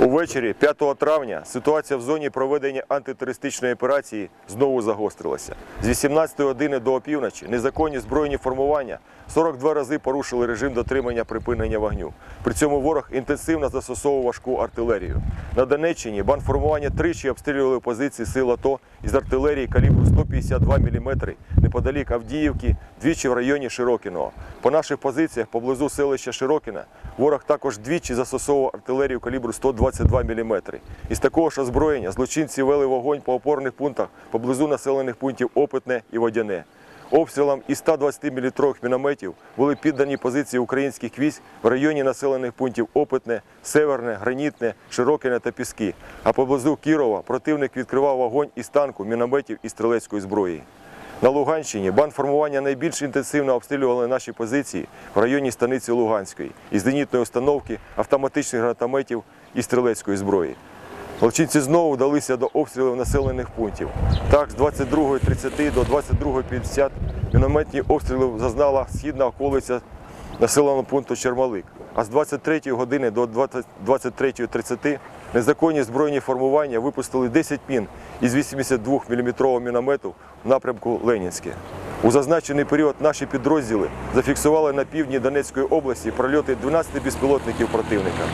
Увечері 5 травня ситуація в зоні проведення антитерористичної операції знову загострилася. З 18 години до опівночі незаконні збройні формування 42 рази порушили режим дотримання припинення вогню. При цьому ворог інтенсивно застосовував важку артилерію. На Донеччині бандформування тричі обстрілювали позиції сил АТО із артилерії калібру 152 мм неподалік Авдіївки, двічі в районі Широкіного. По наших позиціях поблизу селища Широкіна ворог також двічі застосовував артилерію калібру 122 мм. Із такого ж озброєння злочинці вели вогонь по опорних пунктах поблизу населених пунктів Опитне і Водяне. Обстрілам із 120 мм мінометів були піддані позиції українських військ в районі населених пунктів Опитне, Северне, Гранітне, Широкине та Піски. А поблизу Кірова противник відкривав вогонь із танку, мінометів і стрілецької зброї. На Луганщині бандформування найбільш інтенсивно обстрілювали наші позиції в районі станиці Луганської із зенітної установки, автоматичних гранатометів і стрілецької зброї. Злочинці знову вдалися до обстрілів населених пунктів. Так, з 22.30 до 22.50 мінометні обстріли зазнала східна околиця населеного пункту Чермалик. А з 23 години до 20 23.30 незаконні збройні формування випустили 10 мін із 82 мм міномету в напрямку Ленінське. У зазначений період наші підрозділи зафіксували на півдні Донецької області прольоти 12 безпілотників противника.